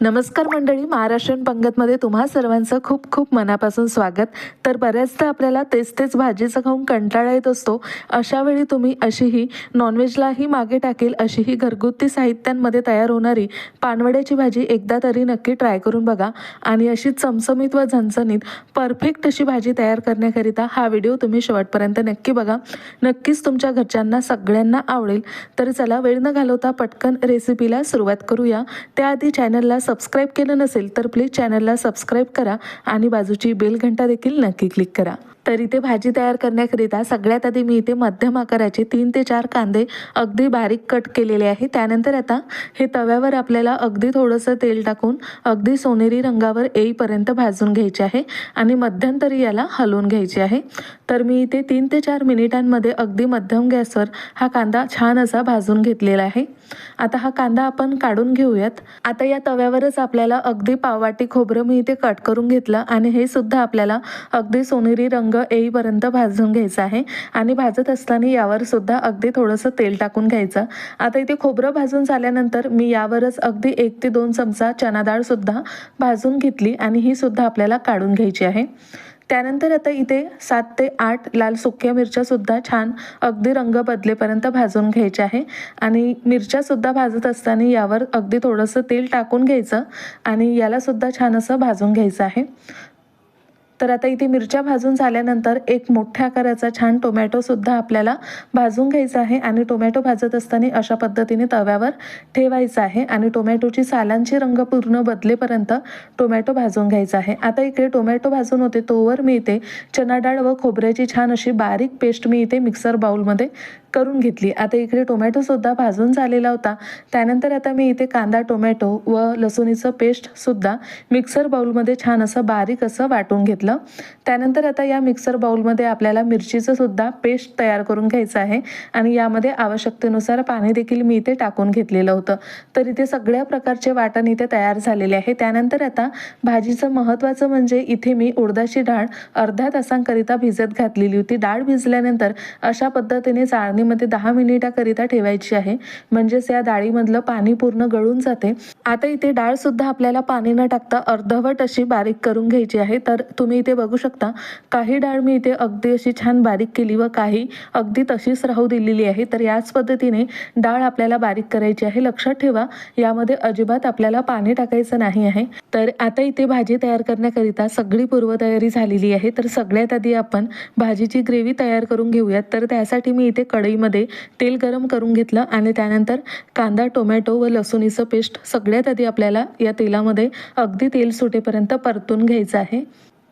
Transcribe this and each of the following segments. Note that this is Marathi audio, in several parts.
नमस्कार मंडळी महाराष्ट्रीयन पंगतमध्ये तुम्हा सर्वांचं खूप खूप मनापासून स्वागत. तर बऱ्याचदा आपल्याला तेच तेच भाजीचं खाऊन कंटाळा येत असतो. अशा वेळी तुम्ही अशीही नॉनव्हेजलाही मागे टाकेल अशीही घरगुती साहित्यांमध्ये तयार होणारी पानवड्याची भाजी एकदा तरी नक्की ट्राय करून बघा. आणि अशी चमचमीत व झणझणीत परफेक्ट अशी भाजी तयार करण्याकरिता हा व्हिडिओ तुम्ही शेवटपर्यंत नक्की बघा. नक्कीच तुमच्या घरच्यांना सगळ्यांना आवडेल. तर चला वेळ न घालवता पटकन रेसिपीला सुरुवात करूया. त्याआधी चॅनलला सबस्क्राईब केलं नसेल तर प्लीज चॅनलला सबस्क्राईब करा आणि बाजूची बेल घंटा देखील नक्की क्लिक करा. तर इथे भाजी तयार करण्याकरिता सगळ्यात आधी मी इथे मध्यम आकाराचे तीन ते चार कांदे अगदी बारीक कट केलेले आहे. त्यानंतर आता हे तव्यावर आपल्याला अगदी थोडंसं तेल टाकून अगदी सोनेरी रंगावर येईपर्यंत भाजून घ्यायचे आहे आणि मध्यंतरी याला हलवून घ्यायचे आहे. तर मी इथे तीन ते चार मिनिटांमध्ये अगदी मध्यम गॅसवर हा कांदा छान असा भाजून घेतलेला आहे. आता हा कांदा आपण काढून घेऊयात. आता या तव्यावरच आपल्याला अगदी पाववाटी खोबरं मी इथे कट करून घेतलं आणि हे सुद्धा आपल्याला अगदी सोनेरी रंग येईपर्यंत भाजून घ्यायचं आहे. आणि भाजत असताना यावर सुद्धा अगदी थोडंसं तेल टाकून घ्यायचं. आता इथे खोबरं भाजून झाल्यानंतर मी यावरच अगदी एक ते दोन चमचा चना डाळ सुद्धा भाजून घेतली आणि ही सुद्धा आपल्याला काढून घ्यायची आहे. त्यानंतर आता इथे सात ते आठ लाल सुक्या मिरच्यासुद्धा छान अगदी रंग बदलेपर्यंत भाजून घ्यायच्या आहे. आणि मिरच्यासुद्धा भाजत असताना यावर अगदी थोडंसं तेल टाकून घ्यायचं आणि यालासुद्धा छान असं भाजून घ्यायचं आहे. तर आता इथे मिरच्या भाजून झाल्यानंतर एक मोठ्या आकाराचा छान टोमॅटोसुद्धा आपल्याला भाजून घ्यायचा आहे आणि टोमॅटो भाजत असताना अशा पद्धतीने तव्यावर ठेवायचा आहे आणि टोमॅटोची सालांची रंग पूर्ण बदलेपर्यंत टोमॅटो भाजून घ्यायचा आहे. आता इकडे टोमॅटो भाजून होते तोवर मी इथे चना डाळ व खोबऱ्याची छान अशी बारीक पेस्ट मी इथे मिक्सर बाउलमध्ये करून घेतली. आता इकडे टोमॅटोसुद्धा भाजून झालेला होता. त्यानंतर आता मी इथे कांदा टोमॅटो व लसूणीचं पेस्टसुद्धा मिक्सर बाउलमध्ये छान असं बारीक असं वाटून घेतलं. त्यानंतर आता या मिक्सर बाउलमध्ये आपल्याला मिरचीचं सुद्धा पेस्ट तयार करून घ्यायचं आहे आणि यामध्ये आवश्यकतेनुसार पाणी देखील मी इथे टाकून घेतलेलं होतं. तर इथे सगळ्या प्रकारचे वाटण इथे तयार झालेले आहे. त्यानंतर आता भाजीचं महत्त्वाचं म्हणजे इथे मी उडदाची डाळ अर्ध्या तासांकरिता भिजत घातलेली होती. डाळ भिजल्यानंतर अशा पद्धतीने चाळणीमध्ये दहा मिनिटाकरिता ठेवायची आहे. म्हणजेच या डाळीमधलं पाणी पूर्ण गळून जाते. आता इथे डाळ सुद्धा आपल्याला पाणी न टाकता अर्धवट अशी बारीक करून घ्यायची आहे. तर तुम्ही इथे बघू शकता काही डाळ मी इथे अगदी अशी छान बारीक केली व काही अगदी तशीच राहू दिलेली आहे. तर याच पद्धतीने डाळ आपल्याला बारीक करायची आहे. लक्षात ठेवा यामध्ये अजिबात आपल्याला पाणी टाकायचं नाही आहे. तर आता इथे भाजी तयार करण्याकरिता सगळी पूर्वतयारी झालेली आहे. तर सगळ्यात आधी आपण भाजीची ग्रेव्ही तयार करून घेऊयात. तर त्यासाठी मी इथे कढईमध्ये तेल गरम करून घेतलं आणि त्यानंतर कांदा टोमॅटो व लसूणीचं पेस्ट सगळ्यात आधी आपल्याला या तेलामध्ये अगदी तेल सुटेपर्यंत परतून घ्यायचं आहे.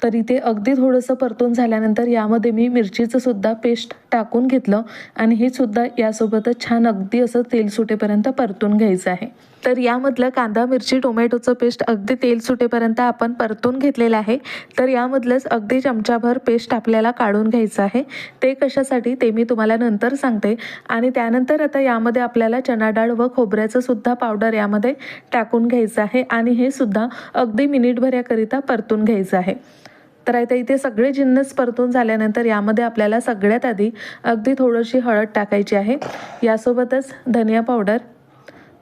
तरी ते अगदी थोडंसं परतून झाल्यानंतर यामध्ये मी मिरचीचं सुद्धा पेस्ट टाकून घेतलं आणि हे सुद्धा यासोबतच छान अगदी असं तेल सुटेपर्यंत परतून घ्यायचं आहे. तर यामधलं कांदा मिरची टोमॅटोचं पेस्ट अगदी तेल सुटेपर्यंत आपण परतून घेतलेलं आहे. तर यामधलंच अगदी चमचाभर पेस्ट आपल्याला काढून घ्यायचं आहे. ते कशासाठी ते मी तुम्हाला नंतर सांगते. आणि त्यानंतर आता यामध्ये आपल्याला चना डाळ व खोबऱ्याचं सुद्धा पावडर यामध्ये टाकून घ्यायचं आहे आणि हे सुद्धा अगदी मिनिटभर याकरिता परतून घ्यायचं आहे. तर आता इथे सगळे जिन्नस परतून झाल्यानंतर यामध्ये आपल्याला सगळ्यात आधी अगदी थोडीशी हळद टाकायची आहे. यासोबतच धनिया पावडर.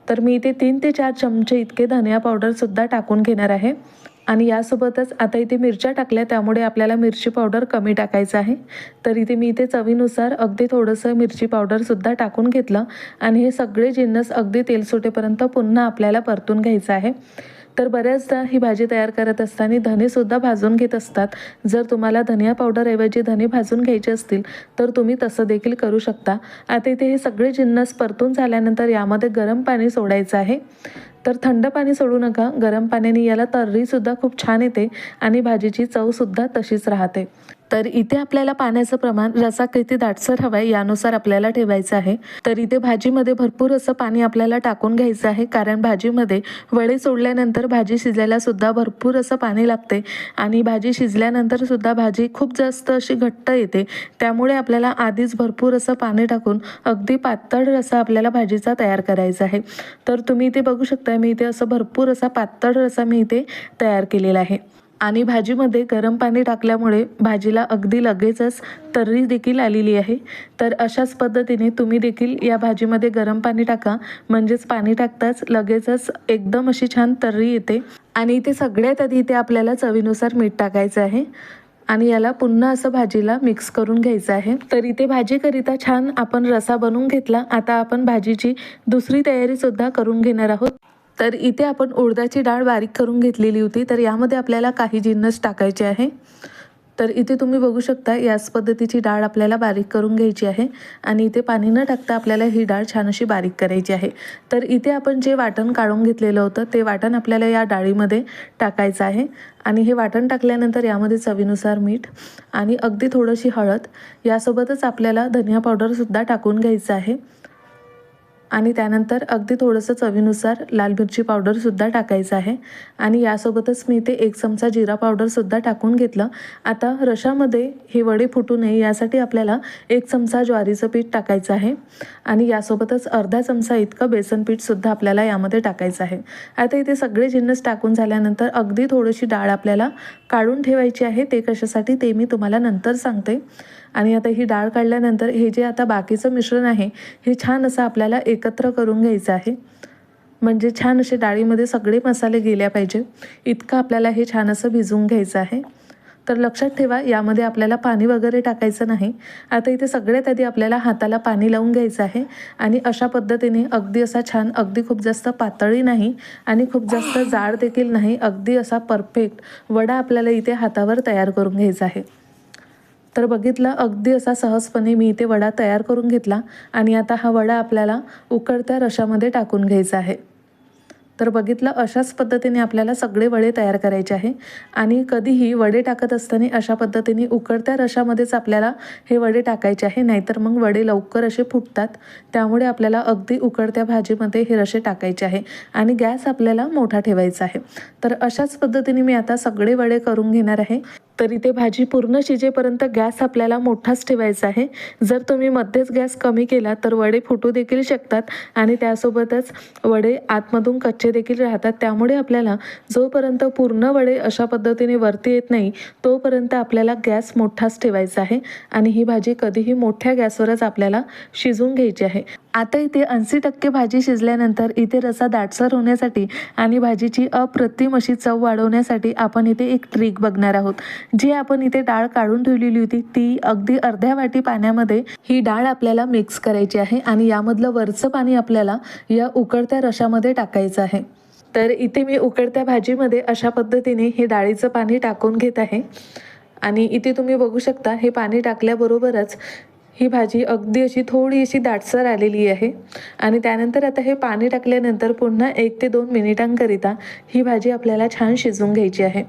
तर मी इथे तीन ते चार चमचे इतके धनिया पावडरसुद्धा टाकून घेणार आहे. आणि यासोबतच आता इथे मिरच्या टाकल्या त्यामुळे आपल्याला मिरची पावडर कमी टाकायचं आहे. तर इथे मी इथे चवीनुसार अगदी थोडंसं मिरची पावडरसुद्धा टाकून घेतलं. आणि हे सगळे जिन्नस अगदी तेल सुटेपर्यंत पुन्हा आपल्याला परतून घ्यायचं आहे. तर बऱ्याचदा ही भाजी तयार करत असताना धनेसुद्धा भाजून घेत असतात. जर तुम्हाला धनिया पावडरऐवजी धने भाजून घ्यायचे असतील तर तुम्ही तसं देखील करू शकता. आता इथे हे सगळे जिन्नस परतून झाल्यानंतर यामध्ये गरम पाणी सोडायचं आहे. तर थंड पाणी सोडू नका. गरम पाण्याने याला तर्रीसुद्धा खूप छान येते आणि भाजीची चवसुद्धा तशीच राहते. तर इथे आपल्याला पाण्याचं प्रमाण रसा किती दाटसर हवा आहे यानुसार आपल्याला ठेवायचं आहे. तर इथे भाजीमध्ये भरपूर असं पाणी आपल्याला टाकून घ्यायचं आहे. कारण भाजीमध्ये वडे सोडल्यानंतर भाजी शिजायला सुद्धा भरपूर असं पाणी लागते. आणि भाजी शिजल्यानंतर सुद्धा भाजी खूप जास्त अशी घट्ट येते. त्यामुळे आपल्याला आधीच भरपूर असं पाणी टाकून अगदी पातळ रसा आपल्याला भाजीचा तयार करायचा आहे. तर तुम्ही इथे बघू शकता मी इथे असं भरपूर असा पातळ रसा मी इथे तयार केलेला आहे. आणि भाजीमध्ये गरम पाणी टाकल्यामुळे भाजीला अगदी लगेचच तर्री देखील आलेली आहे. तर अशाच पद्धतीने तुम्ही देखील या भाजीमध्ये गरम पाणी टाका. म्हणजेच पाणी टाकताच लगेचच एकदम अशी छान तर्री येते. आणि इथे सगळ्यात आधी इथे आपल्याला चवीनुसार मीठ टाकायचं आहे. आणि याला पुन्हा असं भाजीला मिक्स करून घ्यायचं आहे. तर इथे भाजीकरिता छान आपण रसा बनवून घेतला. आता आपण भाजीची दुसरी तयारीसुद्धा करून घेणार आहोत. तर इथे आपण उडदाची डाळ बारीक करून घेतलेली होती. तर यामध्ये आपल्याला काही जिन्नस टाकायचे आहे. तर इथे तुम्ही बघू शकता याच पद्धतीची डाळ आपल्याला बारीक करून घ्यायची आहे आणि इथे पाणी न टाकता आपल्याला ही डाळ छान अशी बारीक करायची आहे. तर इथे आपण जे वाटण काढून घेतलेलं होतं ते वाटण आपल्याला या डाळीमध्ये टाकायचं आहे आणि हे वाटण टाकल्यानंतर यामध्ये चवीनुसार मीठ आणि अगदी थोडीशी हळद यासोबतच आपल्याला धनिया पावडरसुद्धा टाकून घ्यायचं आहे. आणि त्यानंतर अगदी थोडंसं चवीनुसार लाल मिरची पावडरसुद्धा टाकायचं आहे. आणि यासोबतच मी इथे एक चमचा जिरा पावडरसुद्धा टाकून घेतलं. आता रशामध्ये हे वडे फुटू नये यासाठी आपल्याला एक चमचा ज्वारीचं पीठ टाकायचं आहे. आणि यासोबतच अर्धा चमचा इतकं बेसन पीठसुद्धा आपल्याला यामध्ये टाकायचं आहे. आता इथे सगळे जिन्नस टाकून झाल्यानंतर अगदी थोडीशी डाळ आपल्याला काढून ठेवायची आहे. ते कशासाठी ते मी तुम्हाला नंतर सांगते. आणि आता ही डाळ काढल्यानंतर हे जे आता बाकीचं मिश्रण आहे हे छान असं आपल्याला एक एकत्र करून घ्यायचं आहे. म्हणजे छान असे डाळीमध्ये सगळे मसाले गेल्या पाहिजे. इतकं आपल्याला हे छान असं भिजवून घ्यायचं आहे. तर लक्षात ठेवा यामध्ये आपल्याला पाणी वगैरे टाकायचं नाही. आता इथे सगळ्यात आधी आपल्याला हाताला पाणी लावून घ्यायचं आहे. आणि अशा पद्धतीने अगदी असा छान अगदी खूप जास्त पातळी नाही आणि खूप जास्त जाड देखील नाही. अगदी असा परफेक्ट वडा आपल्याला इथे हातावर तयार करून घ्यायचा आहे. तर बघितलं अगदी असा सहजपणे मी इथे वडा तयार करून घेतला आणि आता हा वडा आपल्याला उकळत्या रशामध्ये टाकून घ्यायचा आहे. तर बघितलं अशाच पद्धतीने आपल्याला सगळे वडे तयार करायचे आहे आणि कधीही वडे टाकत असताना अशा पद्धतीने उकळत्या रशामध्येच आपल्याला हे वडे टाकायचे आहे. नाहीतर मग वडे लवकर असे फुटतात. त्यामुळे आपल्याला अगदी उकळत्या भाजीमध्ये हे रसे टाकायचे आहे आणि गॅस आपल्याला मोठा ठेवायचा आहे. तर अशाच पद्धतीने मी आता सगळे वडे करून घेणार आहे. तर इथे भाजी पूर्ण शिजेपर्यंत गॅस आपल्याला मोठाच ठेवायचा आहे. जर तुम्ही मध्येच गॅस कमी केला तर वडे फुटू देखील शकतात आणि त्यासोबतच वडे आतमधून कच्चे देखील राहतात. त्यामुळे आपल्याला जोपर्यंत पूर्ण वडे अशा पद्धतीने वरती येत नाही तोपर्यंत आपल्याला गॅस मोठाच ठेवायचा आहे आणि ही भाजी कधीही मोठ्या गॅसवरच आपल्याला शिजून घ्यायची आहे. आता इथे ऐंशी टक्के भाजी शिजल्यानंतर इथे रसा दाटसर होण्यासाठी आणि भाजीची अप्रतिम अशी चव वाढवण्यासाठी आपण इथे एक ट्रिक बघणार आहोत. जी आपण इथे डाळ काढून ठेवलेली होती ती अगदी अर्ध्या वाटी पाण्यामध्ये ही डाळ आपल्याला मिक्स करायची आहे आणि यामधलं वरचं पाणी आपल्याला या उकळत्या रशामध्ये टाकायचं आहे. तर इथे मी उकडत्या भाजीमध्ये अशा पद्धतीने हे डाळीचं पाणी टाकून घेत आहे. आणि इथे तुम्ही बघू शकता हे पाणी टाकल्याबरोबरच ही भाजी अगदी अशी थोडी अशी दाटसर आलेली आहे. आणि त्यानंतर आता हे पाणी टाकल्यानंतर पुन्हा एक ते दोन मिनिटांकरिता ही भाजी आपल्याला छान शिजवून घ्यायची आहे.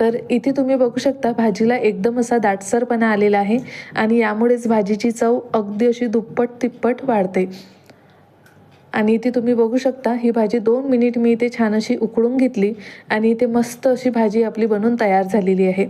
तर इथे तुम्ही बघू शकता भाजीला एकदम असा दाटसरपणा आलेला आहे आणि यामुळेच भाजीची चव अगदी अशी दुप्पट तिप्पट वाढते. आणि इथे तुम्ही बघू शकता ही भाजी दोन मिनिट मी इथे छान अशी उकळून घेतली आणि इथे मस्त अशी भाजी आपली बनून तयार झालेली आहे.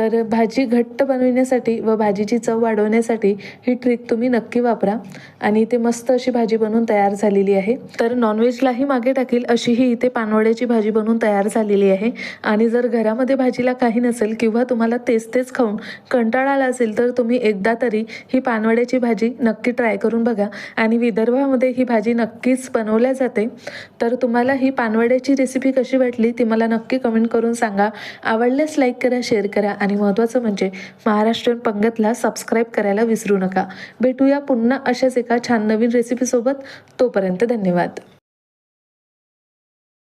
तर भाजी घट्ट बनविण्यासाठी व भाजीची चव वाढवण्यासाठी ही ट्रिक तुम्ही नक्की वापरा. आणि इथे मस्त अशी भाजी बनवून तयार झालेली आहे. तर नॉनव्हेजलाही मागे टाकेल अशी ही इथे पानवड्याची भाजी बनवून तयार झालेली आहे. आणि जर घरामध्ये भाजीला काही नसेल किंवा तुम्हाला तेच तेच खाऊन कंटाळा आला असेल तर तुम्ही एकदा तरी ही पानवड्याची भाजी नक्की ट्राय करून बघा. आणि विदर्भामध्ये ही भाजी नक्कीच बनवल्या जाते. तर तुम्हाला ही पानवड्याची रेसिपी कशी वाटली ती मला नक्की कमेंट करून सांगा. आवडल्यास लाईक करा शेअर करा आणि आणि महत्त्वाचं म्हणजे महाराष्ट्रीयन पंगतला सबस्क्राईब करायला विसरू नका. भेटूया पुन्हा अशाच एका छान नवीन रेसिपीसोबत तोपर्यंत धन्यवाद.